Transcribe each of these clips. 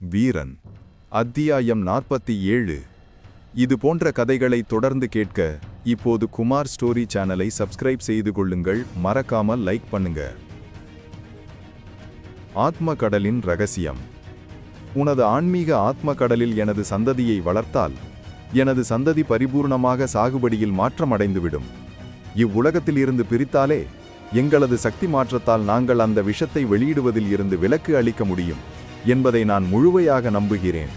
வீரன். அத்தியாயம் நாற்பத்தி ஏழு. இது போன்ற கதைகளை தொடர்ந்து கேட்க இப்போது குமார் ஸ்டோரி சேனலை சப்ஸ்கிரைப் செய்து கொள்ளுங்கள். மறக்காமல் லைக் பண்ணுங்க. ஆத்ம கடலின் ரகசியம். உனது ஆன்மீக ஆத்ம கடலில் எனது சந்ததியை வளர்த்தால் எனது சந்ததி பரிபூர்ணமாக சாகுபடியில் மாற்றமடைந்துவிடும். இவ்வுலகத்தில் இருந்து பிரித்தாலே எங்களது சக்தி மாற்றத்தால் நாங்கள் அந்த விஷத்தை வெளியிடுவதில் இருந்து விலக்கு அளிக்க முடியும். என்பதை நான் முழுமையாக நம்புகிறேன்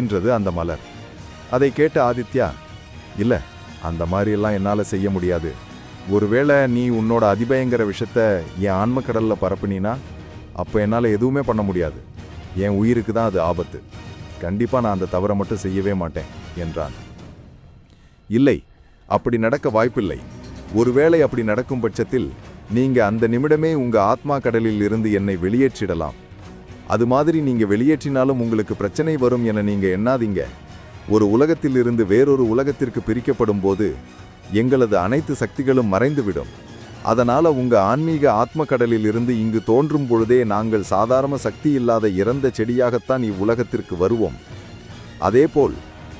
என்றது அந்த மலர். அதை கேட்ட ஆதித்யா இல்லை அந்த மாதிரியெல்லாம் என்னால் செய்ய முடியாது. ஒருவேளை நீ உன்னோட அதிபயங்கர விஷத்த என் ஆன்மக்கடலில் கடல்ல பரப்புனீனா அப்போ என்னால் எதுவுமே பண்ண முடியாது. என் உயிருக்கு தான் அது ஆபத்து. கண்டிப்பாக நான் அந்த தவறை மட்டும் செய்யவே மாட்டேன் என்றான். இல்லை அப்படி நடக்க வாய்ப்பில்லை. ஒருவேளை அப்படி நடக்கும் பட்சத்தில் நீங்கள் அந்த நிமிடமே உங்கள் ஆத்மா கடலில் இருந்து என்னை வெளியேற்றிடலாம். அது மாதிரி நீங்க வெளியேற்றினாலும் உங்களுக்கு பிரச்சனை வரும் என நீங்க எண்ணாதீங்க. ஒரு உலகத்திலிருந்து வேறொரு உலகத்திற்கு பிரிக்கப்படும் போது எங்களது அனைத்து சக்திகளும் மறைந்துவிடும். அதனால உங்க ஆன்மீக ஆத்ம கடலில் இருந்து இங்கு தோன்றும் பொழுதே நாங்கள் சாதாரண சக்தி இல்லாத இறந்த செடியாகத்தான் இவ்வுலகத்திற்கு வருவோம். அதேபோல்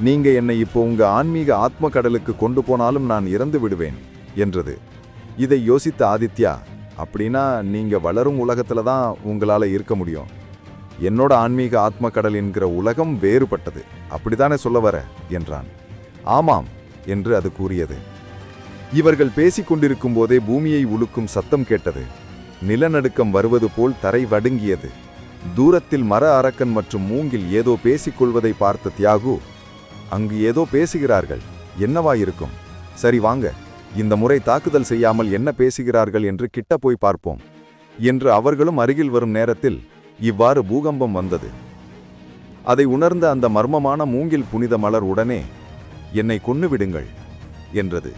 நீங்க என்னை இப்போ உங்க ஆன்மீக ஆத்ம கடலுக்கு கொண்டு போனாலும் நான் இறந்து விடுவேன் என்றது. இதை யோசித்த ஆதித்யா அப்படின்னா நீங்க வளரும் உலகத்துல தான் உங்களால இருக்க முடியும். என்னோட ஆன்மீக ஆத்ம கடல் என்கிற உலகம் வேறுபட்டது. அப்படித்தானே சொல்ல வர? என்றான். ஆமாம் என்று அது கூறியது. இவர்கள் பேசிக் கொண்டிருக்கும் போதே பூமியை உலுக்கும் சத்தம் கேட்டது. நிலநடுக்கம் வருவது போல் தரை வடுங்கியது. தூரத்தில் மர அரக்கன் மற்றும் மூங்கில் ஏதோ பேசிக்கொள்வதை பார்த்த தியாகு அங்கு ஏதோ பேசுகிறார்கள். என்னவாயிருக்கும் சரி வாங்க. இந்த முறை தாக்குதல் செய்யாமல் என்ன பேசுகிறார்கள் என்று கிட்ட போய் பார்ப்போம். என்று அவர்களும் அருகில் வரும் நேரத்தில் இவ்வாறு பூகம்பம் வந்தது. அதை உணர்ந்த அந்த மர்மமான மூங்கில் புனித மலர் உடனே என்னை கொன்னு விடுங்கள் என்றது.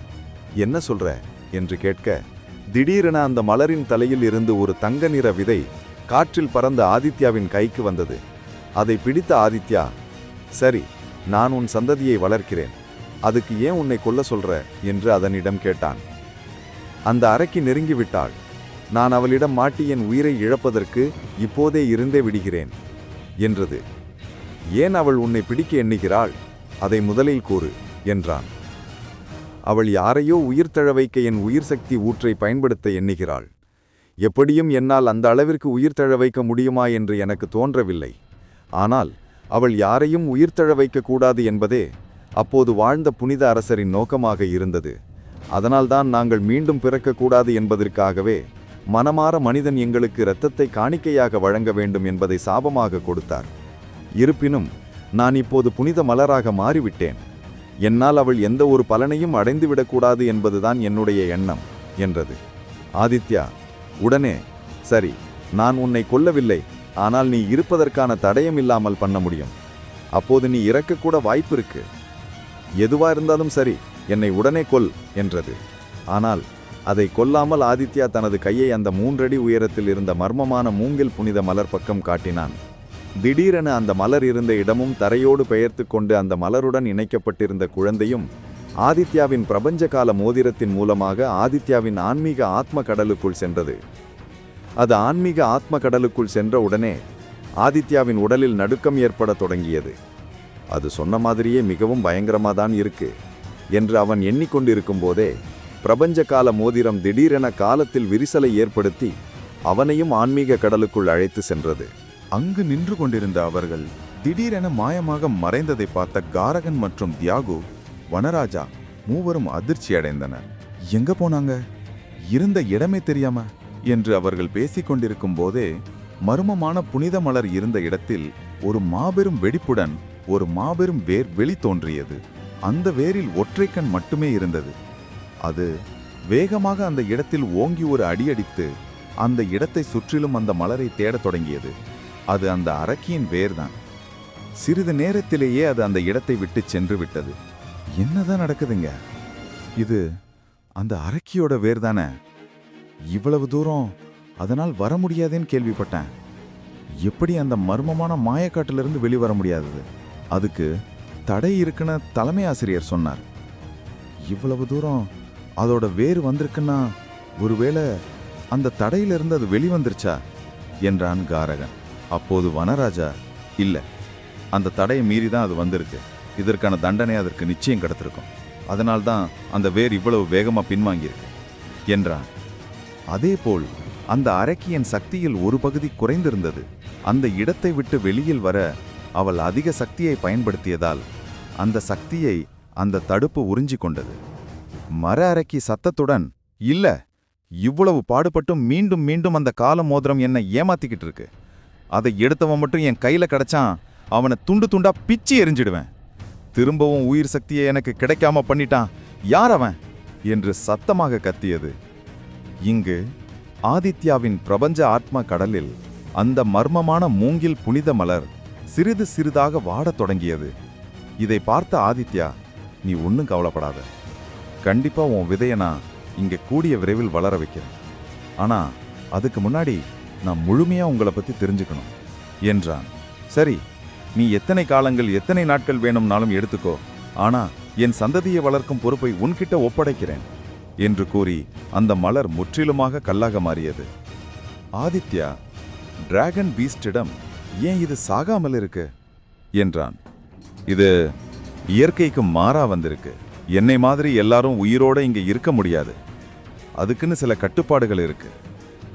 என்ன சொல்ற? என்று கேட்க திடீரென அந்த மலரின் தலையில் இருந்து ஒரு தங்க நிற விதை காற்றில் பறந்த ஆதித்யாவின் கைக்கு வந்தது. அதை பிடித்த ஆதித்யா சரி நான் உன் சந்ததியை வளர்க்கிறேன். அதுக்கு ஏன் உன்னை கொல்ல சொல்ற? என்று அதனிடம் கேட்டான். அந்த அறைக்கு நெருங்கிவிட்டாள் நான் அவளிடம் மாட்டி என் உயிரை இழப்பதற்கு இப்போதே இருந்தே விடுகிறேன் என்றது. ஏன் அவள் உன்னை பிடிக்க எண்ணுகிறாள்? அதை முதலில் கூறு என்றான். அவள் யாரையோ உயிர் தழ வைக்க என் உயிர் சக்தி ஊற்றை பயன்படுத்த எண்ணுகிறாள். எப்படியும் என்னால் அந்த அளவிற்கு உயிர் தழ வைக்க முடியுமா என்று எனக்கு தோன்றவில்லை. ஆனால் அவள் யாரையும் உயிர் தழ வைக்கக்கூடாது என்பதே அப்போது வாழ்ந்த புனித அரசரின் நோக்கமாக இருந்தது. அதனால்தான் நாங்கள் மீண்டும் பிறக்கக்கூடாது என்பதற்காகவே மனமாற மனிதன் எங்களுக்கு இரத்தத்தை காணிக்கையாக வழங்க வேண்டும் என்பதை சாபமாக கொடுத்தார். இருப்பினும் நான் இப்போது புனித மலராக மாறிவிட்டேன். என்னால் அவள் எந்த ஒரு பலனையும் அடைந்துவிடக்கூடாது என்பதுதான் என்னுடைய எண்ணம் என்றது. ஆதித்யா உடனே சரி நான் உன்னை கொல்லவில்லை ஆனால் நீ இருப்பதற்கான தடயம் இல்லாமல் பண்ண முடியும். அப்போது நீ இறக்கக்கூட வாய்ப்பு இருக்கு. எதுவா இருந்தாலும் சரி என்னை உடனே கொல் என்றது. ஆனால் அதை கொல்லாமல் ஆதித்யா தனது கையை அந்த மூன்றடி உயரத்தில் இருந்த மர்மமான மூங்கில் புனித மலர் பக்கம் காட்டினான். திடீரென அந்த மலர் இருந்த இடமும் தரையோடு பெயர்த்து கொண்டு அந்த மலருடன் இணைக்கப்பட்டிருந்த குழந்தையும் ஆதித்யாவின் பிரபஞ்ச கால மோதிரத்தின் மூலமாக ஆதித்யாவின் ஆன்மீக ஆத்ம கடலுக்குள் சென்றது. அது ஆன்மீக ஆத்ம கடலுக்குள் சென்ற உடனே ஆதித்யாவின் உடலில் நடுக்கம் ஏற்பட தொடங்கியது. அது சொன்ன மாதிரியே மிகவும் பயங்கரமாக தான் இருக்கு என்று அவன் எண்ணிக்கொண்டிருக்கும் போதே பிரபஞ்ச கால மோதிரம் திடீரென காலத்தில் விரிசலை ஏற்படுத்தி அவனையும் ஆன்மீக கடலுக்குள் அழைத்து சென்றது. அங்கு நின்று கொண்டிருந்த அவர்கள் திடீரென மாயமாக மறைந்ததை பார்த்த காரகன் மற்றும் தியாகு வனராஜா மூவரும் அதிர்ச்சி அடைந்தனர். எங்க போனாங்க? இருந்த இடமே தெரியாம? என்று அவர்கள் பேசிக் கொண்டிருக்கும் போதே மர்மமான புனித மலர் இருந்த இடத்தில் ஒரு மாபெரும் வெடிப்புடன் ஒரு மாபெரும் வேர் வெளி தோன்றியது. அந்த வேரில் ஒற்றைக்கண் மட்டுமே இருந்தது. அது வேகமாக அந்த இடத்தில் ஓங்கி ஒரு அடியடித்து அந்த இடத்தை சுற்றிலும் அந்த மலரை தேடத் தொடங்கியது. அது அந்த அரக்கியின் வேர்தான். சிறிது நேரத்திலேயே அது அந்த இடத்தை விட்டு சென்று விட்டது. என்னதான் நடக்குதுங்க? இது அந்த அரக்கியோட வேர் தானே இவ்வளவு தூரம் அதனால் வர முடியாதுன்னு கேள்விப்பட்டேன். எப்படி அந்த மர்மமான மாயக்காட்டிலிருந்து வெளிவர முடியாதது? அதுக்கு தடை இருக்குன்னு தலைமை ஆசிரியர் சொன்னார். இவ்வளவு தூரம் அதோட வேர் வந்திருக்குன்னா ஒருவேளை அந்த தடையிலிருந்து அது வெளிவந்துருச்சா? என்றான் காரகன். அப்போது வனராஜா இல்லை அந்த தடையை மீறி தான் அது வந்திருக்கு. இதற்கான தண்டனை அதற்கு நிச்சயம் கிடத்திருக்கும். அதனால்தான் அந்த வேர் இவ்வளவு வேகமாக பின்வாங்கியிருக்கு என்றான். அதேபோல் அந்த அரக்கியின் சக்தியில் ஒரு பகுதி குறைந்திருந்தது. அந்த இடத்தை விட்டு வெளியில் வர அவள் அதிக சக்தியை பயன்படுத்தியதால் அந்த சக்தியை அந்த தடுப்பு உறிஞ்சிக் கொண்டது. மர அரக்கி சத்தத்துடன் இல்ல இவ்வளவு பாடுபட்டும் மீண்டும் மீண்டும் அந்த கால மோதிரம் என்னை ஏமாத்திக்கிட்டு இருக்கு. அதை எடுத்தவன் மட்டும் என் கையில கிடைச்சான் அவனை துண்டு துண்டா பிச்சு எரிஞ்சிடுவேன். திரும்பவும் உயிர் சக்தியை எனக்கு கிடைக்காம பண்ணிட்டான். யார் அவன்? என்று சத்தமாக கத்தியது. இங்கு ஆதித்யாவின் பிரபஞ்ச ஆத்ம கடலில் அந்த மர்மமான மூங்கில் புனித மலர் சிறிது சிறிதாக வாடத் தொடங்கியது. இதை பார்த்த ஆதித்யா நீ ஒன்றும் கவலைப்படாத. கண்டிப்பா உன் விதையை நான் இங்க கூடிய விரைவில் வளர வைக்கிறேன். ஆனா அதுக்கு முன்னாடி நான் முழுமையா உங்களை பத்தி தெரிஞ்சுக்கணும் என்றான். சரி நீ எத்தனை காலங்கள் எத்தனை நாட்கள் வேணும்னாலும் எடுத்துக்கோ. ஆனா என் சந்ததியை வளர்க்கும் பொறுப்பை உன்கிட்ட ஒப்படைக்கிறேன் என்று கூறி அந்த மலர் முற்றிலுமாக கல்லாக மாறியது. ஆதித்யா டிராகன் பீஸ்டிடம் ஏன் இது சாகாமல் இருக்கு? என்றான். இது இயற்கைக்கு மாறா வந்திருக்கு. என்னை மாதிரி எல்லாரும் உயிரோட இங்கே இருக்க முடியாது. அதுக்குன்னு சில கட்டுப்பாடுகள் இருக்கு.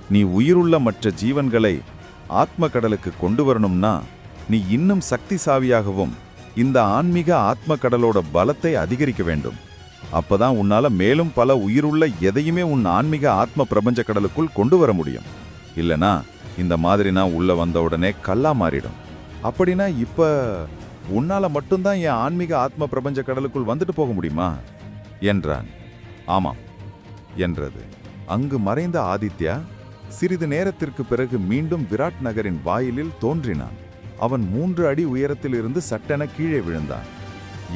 நீ உயிருள்ள மற்ற ஜீவன்களை ஆத்ம கடலுக்கு கொண்டு வரணும்னா நீ இன்னும் சக்தி சாவியாகவும் இந்த ஆன்மீக ஆத்ம கடலோட பலத்தை அதிகரிக்க வேண்டும். அப்பதான் உன்னால மேலும் பல உயிருள்ள எதையுமே உன் ஆன்மீக ஆத்ம பிரபஞ்ச கடலுக்குள் கொண்டு வர முடியும். இல்லனா இந்த மாதிரி நான் உள்ள வந்த உடனே கல்லா மாறிடும். அப்படின்னா இப்ப உன்னால மட்டும்தான் என் ஆன்மீக ஆத்ம பிரபஞ்ச கடலுக்குள் வந்துட்டு போக முடியுமா? என்றான். ஆமாம் என்றது. அங்கு மறைந்த ஆதித்யா சிறிது நேரத்திற்கு பிறகு மீண்டும் விராட் நகரின் வாயிலில் தோன்றினான். அவன் மூன்று அடி உயரத்தில் இருந்து சட்டென கீழே விழுந்தான்.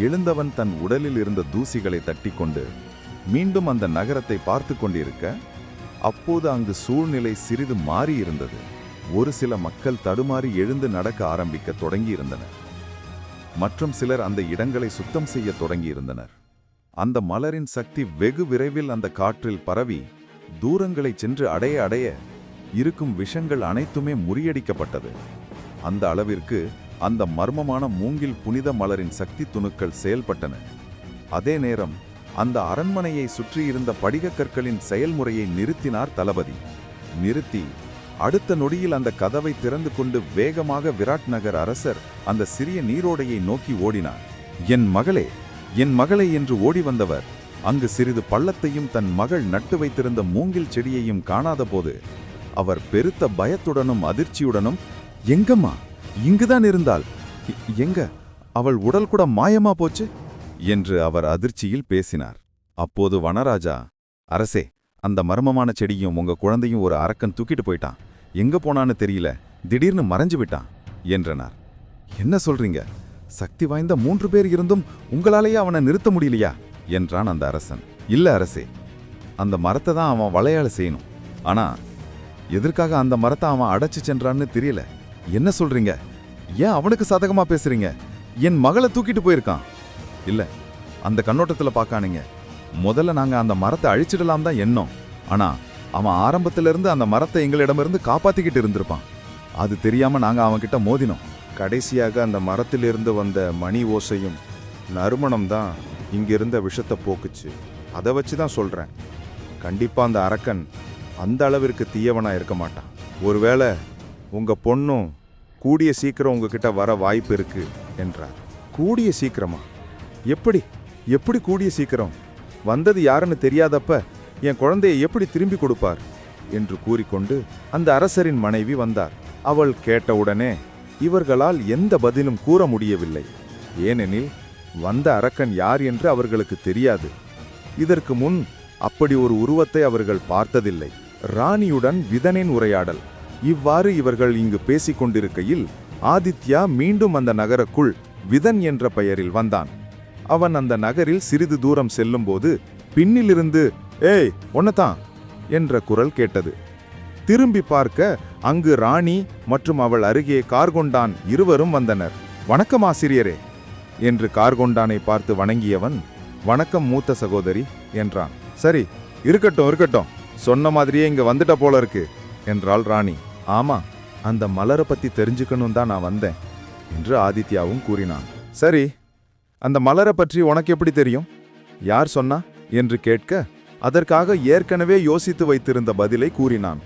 எழுந்தவன் தன் உடலில் இருந்த தூசிகளை தட்டிக்கொண்டு மீண்டும் அந்த நகரத்தை பார்த்து கொண்டிருக்க அப்போது அங்கு சூழ்நிலை சிறிது மாறியிருந்தது. ஒரு சில மக்கள் தடுமாறி எழுந்து நடக்க ஆரம்பிக்க தொடங்கியிருந்தனர். மற்றும் சிலர் அந்த இடங்களை சுத்தம் செய்ய தொடங்கியிருந்தனர். அந்த மலரின் சக்தி வெகு விரைவில் அந்த காற்றில் பரவி தூரங்களை சென்று அடைய அடைய இருக்கும் விஷங்கள் அனைத்துமே முறியடிக்கப்பட்டது. அந்த அளவிற்கு அந்த மர்மமான மூங்கில் புனித மலரின் சக்தி துணுக்கள் செயல்பட்டன. அதே நேரம் அந்த அரண்மனையை சுற்றியிருந்த படிகக்கற்களின் செயல்முறையை நிறுத்தினார் தளபதி. நிறுத்தி அடுத்த நொடியில் அந்த கதவை திறந்து கொண்டு வேகமாக விராட் நகர் அரசர் அந்த சிறிய நீரோடையை நோக்கி ஓடினார். என் மகளே என் மகளே என்று ஓடி வந்தவர் அங்கு சிறிது பள்ளத்தையும் தன் மகள் நட்டு வைத்திருந்த மூங்கில் செடியையும் காணாதபோது அவர் பெருத்த பயத்துடனும் அதிர்ச்சியுடனும் எங்கம்மா இங்குதான் இருந்தால் எங்க அவள் உடல் கூட மாயமா போச்சு? என்று அவர் அதிர்ச்சியில் பேசினார். அப்போது வனராஜா அரசே அந்த மர்மமான செடியும் உங்க குழந்தையும் ஒரு அரக்கன் தூக்கிட்டு போயிட்டான். எங்க போனான்னு தெரியல. திடீர்னு மறைஞ்சு விட்டான் என்றனார். என்ன சொல்றீங்க? சக்தி வாய்ந்த மூன்று பேர் இருந்தும் உங்களாலேயே அவனை நிறுத்த முடியலையா? என்றான் அந்த அரசன். இல்ல அரசே அந்த மரத்தை தான் அவன் வளையால செய்யணும். ஆனா எதற்காக அந்த மரத்தை அவன் அடைச்சு சென்றான்னு தெரியல. என்ன சொல்றீங்க? ஏன் அவனுக்கு சாதகமா பேசுறீங்க? என் மகளை தூக்கிட்டு போயிருக்கான். இல்ல அந்த கண்ணோட்டத்துல பார்க்கானுங்க முதல்ல நாங்க அந்த மரத்தை அழிச்சிடலாம் தான் எண்ணம். ஆனா அவன் ஆரம்பத்திலிருந்து அந்த மரத்தை எங்களிடமிருந்து காப்பாத்திக்கிட்டு இருந்திருப்பான். அது தெரியாம நாங்க அவன்கிட்ட மோதினோம். கடைசியாக அந்த மரத்திலிருந்து வந்த மணி ஓசையும் நறுமணம் தான் இங்கிருந்த விஷத்தை போக்குச்சு. அதை வச்சு தான் சொல்கிறேன் கண்டிப்பாக அந்த அரக்கன் அந்த அளவிற்கு தீயவனாக இருக்க மாட்டான். ஒருவேளை உங்கள் பொண்ணும் கூடிய சீக்கிரம் உங்ககிட்ட வர வாய்ப்பு இருக்கு என்றார். கூடிய சீக்கிரமா? எப்படி? எப்படி கூடிய சீக்கிரம்? வந்தது யாருன்னு தெரியாதப்ப என் குழந்தையை எப்படி திரும்பி கொடுப்பார்? என்று கூறிக்கொண்டு அந்த அரசரின் மனைவி வந்தார். அவள் கேட்டவுடனே இவர்களால் எந்த பதிலும் கூற முடியவில்லை. ஏனெனில் வந்த அரக்கன் யார் என்று அவர்களுக்கு தெரியாது. இதற்கு முன் அப்படி ஒரு உருவத்தை அவர்கள் பார்த்ததில்லை. ராணியுடன் விதனின் உரையாடல். இவ்வாறு இவர்கள் இங்கு பேசிக் கொண்டிருக்கையில் ஆதித்யா மீண்டும் அந்த நகருக்குள் விதன் என்ற பெயரில் வந்தான். அவன் அந்த நகரில் சிறிது தூரம் செல்லும்போது பின்னிலிருந்து ஏய் ஒன்னதான் என்ற குரல் கேட்டது. திரும்பி பார்க்க அங்கு ராணி மற்றும் அவள் அருகே கார்கொண்டான் இருவரும் வந்தனர். வணக்கம் ஆசிரியரே என்று கார்கொண்டானை பார்த்து வணங்கியவன் வணக்கம் மூத்த சகோதரி என்றான். சரி இருக்கட்டும் இருக்கட்டும் சொன்ன மாதிரியே இங்க வந்துட்ட போல இருக்கு என்றாள் ராணி. ஆமா அந்த மலரை பத்தி தெரிஞ்சுக்கணும் தான் நான் வந்தேன் என்று ஆதித்யாவும் கூறினான். சரி அந்த மலரை பற்றி உனக்கு எப்படி தெரியும்? யார் சொன்னா? என்று கேட்க அதற்காக ஏற்கனவே யோசித்து வைத்திருந்த பதிலை கூறினான்.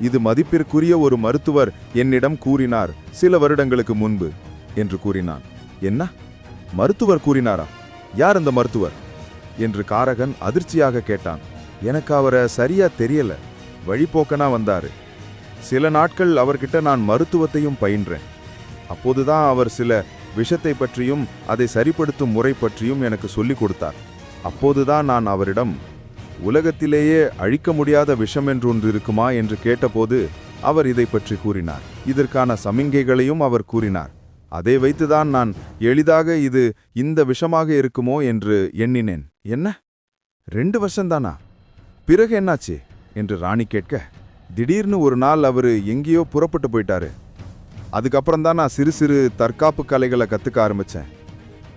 இது மதிப்பிற்குரிய ஒரு மருத்துவர் என்னிடம் கூறினார் சில வருடங்களுக்கு முன்பு என்று கூறினான். என்ன? மருத்துவர் கூறினாரா? யார் அந்த மருத்துவர்? என்று காரகன் அதிர்ச்சியாக கேட்டான். எனக்கு அவரை சரியா தெரியல. வழிபோக்கனா வந்தாரு. சில நாட்கள் அவர்கிட்ட நான் மருத்துவத்தையும் பயின்றேன். அப்போதுதான் அவர் சில விஷத்தை பற்றியும் அதை சரிப்படுத்தும் முறை பற்றியும் எனக்கு சொல்லிக் கொடுத்தார். அப்போதுதான் நான் அவரிடம் உலகத்திலேயே அழிக்க முடியாத விஷம் என்று ஒன்று இருக்குமா என்று கேட்டபோது அவர் இதை பற்றி கூறினார். இதற்கான சமிங்கைகளையும் அவர் கூறினார். அதை வைத்துதான் நான் எளிதாக இது இந்த விஷமாக இருக்குமோ என்று எண்ணினேன். என்ன? ரெண்டு வருஷம்தானா? பிறகு என்னாச்சு? என்று ராணி கேட்க திடீர்னு ஒரு நாள் அவர் எங்கேயோ புறப்பட்டு போயிட்டாரு. அதுக்கப்புறம் தான் நான் சிறு சிறு தற்காப்பு கலைகளை கற்றுக்க ஆரம்பித்தேன்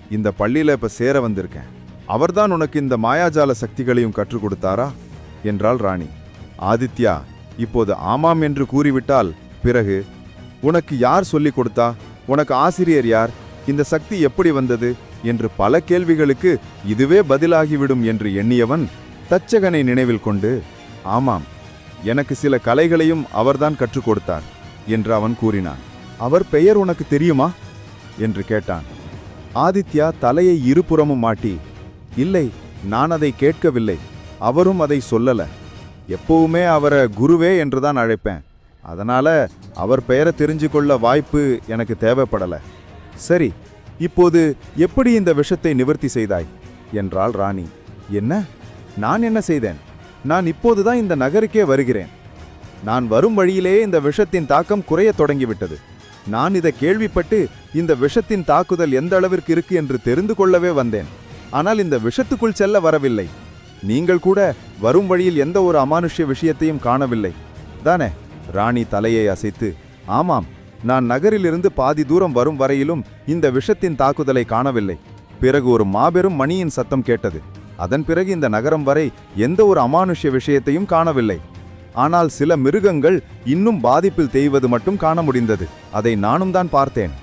இந்த பள்ளியில் இப்போ சேர வந்திருக்கேன். அவர்தான் உனக்கு இந்த மாயாஜால சக்திகளையும் கற்றுக் கொடுத்தாரா? என்றாள் ராணி. ஆதித்யா இப்போது ஆமாம் என்று கூறிவிட்டால் பிறகு உனக்கு யார் சொல்லிக் கொடுத்தா? உனக்கு ஆசிரியர் யார்? இந்த சக்தி எப்படி வந்தது? என்று பல கேள்விகளுக்கு இதுவே பதிலாகிவிடும் என்று எண்ணியவன் தச்சகனை நினைவில் கொண்டு ஆமாம் எனக்கு சில கலைகளையும் அவர்தான் கற்றுக் கொடுத்தார் என்று அவன் கூறினான். அவர் பெயர் உனக்கு தெரியுமா? என்று கேட்டான். ஆதித்யா தலையை இருபுறமும் மாட்டி இல்லை நான் அதை கேட்கவில்லை. அவரும் அதை சொல்லல. எப்பவுமே அவரை குருவே என்று தான் அழைப்பேன். அதனால அவர் பெயரை தெரிஞ்சு கொள்ள வாய்ப்பு எனக்கு தேவைப்படல. சரி இப்போது எப்படி இந்த விஷத்தை நிவர்த்தி செய்தாய்? என்றாள் ராணி. என்ன? நான் என்ன செய்தேன்? நான் இப்போதுதான் இந்த நகருக்கே வருகிறேன். நான் வரும் வழியிலே இந்த விஷத்தின் தாக்கம் குறைய தொடங்கிவிட்டது. நான் இதை கேள்விப்பட்டு இந்த விஷத்தின் தாக்குதல் எந்த அளவிற்கு இருக்கு என்று தெரிந்து கொள்ளவே வந்தேன். ஆனால் இந்த விஷத்துக்குள் செல்ல வரவில்லை. நீங்கள் கூட வரும் வழியில் எந்த ஒரு அமானுஷ்ய விஷயத்தையும் காணவில்லை. தானே? ராணி தலையை அசைத்து ஆமாம் நான் நகரிலிருந்து பாதி தூரம் வரும் வரையிலும் இந்த விஷத்தின் தாக்குதலை காணவில்லை. பிறகு ஒரு மாபெரும் மணியின் சத்தம் கேட்டது. அதன் பிறகு இந்த நகரம் வரை எந்த ஒரு அமானுஷ்ய விஷயத்தையும் காணவில்லை. ஆனால் சில மிருகங்கள் இன்னும் பாதிப்பில் தேய்வது மட்டும் காண முடிந்தது. அதை நானும் தான் பார்த்தேன்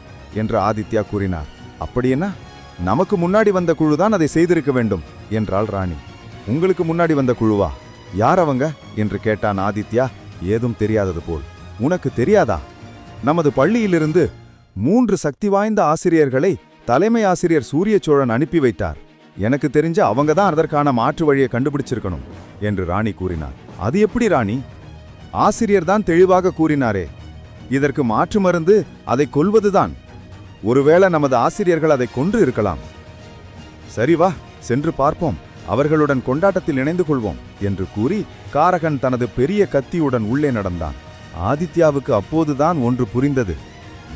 என்று ஆதித்யா கூறினார். அப்படியென்னா? நமக்கு முன்னாடி வந்த குழுதான் அதை செய்திருக்க வேண்டும் என்றாள் ராணி. உங்களுக்கு முன்னாடி வந்த குழுவா? யார் அவங்க? என்று கேட்டான் ஆதித்யா. ஏதும் தெரியாதது போல். உனக்கு தெரியாதா? நமது பள்ளியிலிருந்து மூன்று சக்தி வாய்ந்த ஆசிரியர்களை தலைமை ஆசிரியர் சூரிய சோழன் அனுப்பி வைத்தார். எனக்கு தெரிஞ்ச அவங்க தான் அதற்கான மாற்று வழியை கண்டுபிடிச்சிருக்கணும் என்று ராணி கூறினார் அது எப்படி ராணி? ஆசிரியர் தான் தெளிவாக கூறினாரே. இதற்கு மாற்று மருந்து அதை கொல்வதுதான். ஒருவேளை நமது ஆசிரியர்கள் அதை கொன்று இருக்கலாம். சரி வா சென்று பார்ப்போம். அவர்களுடன் கொண்டாட்டத்தில் இணைந்து கொள்வோம் என்று கூறி காரகன் தனது பெரிய கத்தியுடன் உள்ளே நடந்தான். ஆதித்யாவுக்கு அப்போதுதான் ஒன்று புரிந்தது.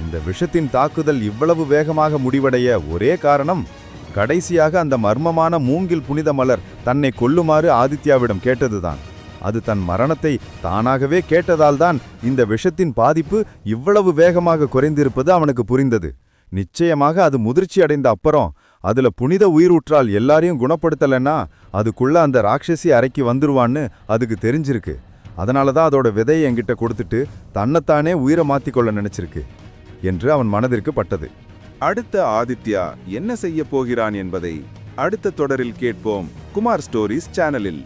இந்த விஷத்தின் தாக்குதல் இவ்வளவு வேகமாக முடிவடைய ஒரே காரணம் கடைசியாக அந்த மர்மமான மூங்கில் புனித மலர் தன்னை கொல்லுமாறு ஆதித்யாவிடம் கேட்டதுதான். அது தன் மரணத்தை தானாகவே கேட்டதால்தான் இந்த விஷத்தின் பாதிப்பு இவ்வளவு வேகமாக குறைந்திருப்பது அவனுக்கு புரிந்தது. நிச்சயமாக அது முதிர்ச்சி அடைந்த அப்புறம். அதுல புனித உயிரூற்றால் எல்லாரையும் குணப்படுத்தலைன்னா அதுக்குள்ள அந்த ராட்சசி அறைக்கு வந்துருவான்னு அதுக்கு தெரிஞ்சிருக்கு. அதனால தான் அதோட விதையை என்கிட்ட கொடுத்துட்டு தன்னைத்தானே உயிரை மாத்திக்கொள்ள நினைச்சிருக்கு என்று அவன் மனதிற்கு பட்டது. அடுத்த ஆதித்யா என்ன செய்ய போகிறான் என்பதை அடுத்த தொடரில் கேட்போம் குமார் ஸ்டோரிஸ் சேனலில்.